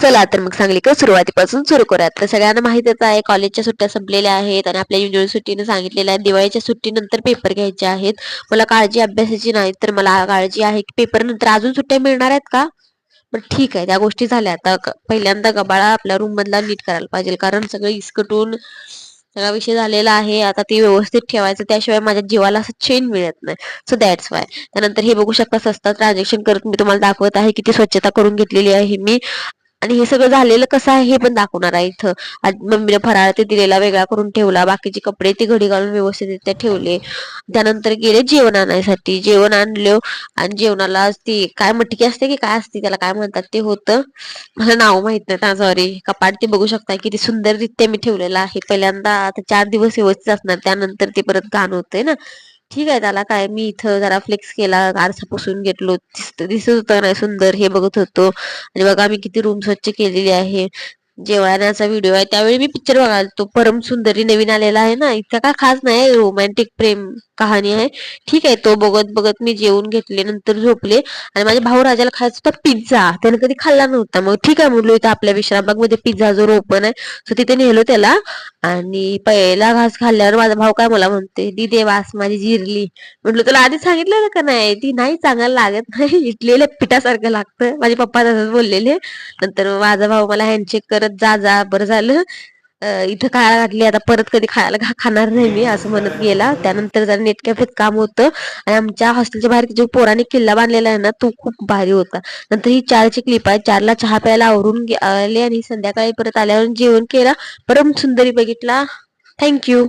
चला तर मग सांगली का सुरुवातीपासून सुरू करूयात तर सगळ्यांना माहितीच आहे कॉलेजच्या सुट्ट्या संपलेल्या आहेत आणि आपल्या युनिव्हर्सिटीने सांगितलेलं आहे. दिवाळीच्या सुट्टीनंतर पेपर घ्यायचे आहेत. मला काळजी अभ्यासाची नाही तर मला काळजी आहे की पेपर नंतर अजून सुट्ट्या मिळणार आहेत का? पण ठीक आहे. त्या गोष्टी झाल्या. आता पहिल्यांदा गबाळा आपल्या रूम मधला नीट करायला पाहिजे. कारण सगळं इसकटून सगळा विषय झालेला आहे. आता ते व्यवस्थित ठेवायचं. त्याशिवाय माझ्या जीवाला असं चेन मिळत नाही. सो दॅट्स वाय त्यानंतर हे बघू शकता स्वस्तात ट्रान्झॅक्शन करत मी तुम्हाला दाखवत आहे किती स्वच्छता करून घेतलेली आहे मी. आणि हे सगळं झालेलं कसं आहे हे पण दाखवणार आहे इथं. मम्मीने फराळ ते दिलेला वेगळा करून ठेवला बाकीचे कपडे ते घडी घालून व्यवस्थित ठेवले. त्यानंतर गेले जेवण आणायसाठी. जेवण आणलं आणि जेवणाला ती काय मटकी असते की काय असते त्याला काय म्हणतात ते होतं? मला नाव माहीत नाही सॉरी कपाट ते बघू शकता किती सुंदररित्या मी ठेवलेलं आहे. पहिल्यांदा आता चार दिवस व्यवस्थित असणार त्यानंतर ते परत घाण होतंय ना. ठीक आहे त्याला काय मी इथं जरा फ्लेक्स केला आरसा पुसून घेतलो. दिसत दिसत होतं नाही सुंदर हे बघत होतो. आणि बघा मी किती रूम स्वच्छ केलेली आहे. जेवणाचा व्हिडिओ आहे. त्यावेळी मी पिक्चर बघायला तो परम सुंदरी नवीन आलेला आहे ना. इतका काय खास नाही रोमॅन्टिक प्रेम कहाणी आहे. ठीक आहे. तो बघत बघत मी जेवून घेतले. नंतर झोपले. आणि माझ्या भाऊ राजाला खायचा होता पिझ्झा त्याने कधी खाल्ला नव्हता. मग ठीक आहे. म्हणलो इथं आपल्या विश्रामबागमध्ये पिझ्झा जो ओपन आहे सो तिथे नेलो त्याला. आणि पहिला घास खाल्ल्यावर माझा भाऊ काय मला म्हणते दिदे वास माझी जिरली. म्हटलं तुला आधी सांगितलं का नाही? ती नाही चांगलं लागत नाही. इटलेल्या पिठासारखं लागतं. माझे पप्पा तसंच बोललेले. नंतर माझा भाऊ मला हँडशेक परत जा जा बरं झालं. इथं खायला घातली आता परत कधी खायला खाणार नाही मी असं म्हणत गेला. त्यानंतर जरा नेट कॅफेत काम होतं. आणि आमच्या हॉस्टेलच्या बाहेर जो पोराने किल्ला बांधलेला आहे ना तो खूप भारी होता. नंतर ही चारची क्लिप आहे. चारला चहा प्यायला आवरून आले आणि संध्याकाळी परत आल्यावर जेवण केला. परम सुंदरी बघितला थँक्यू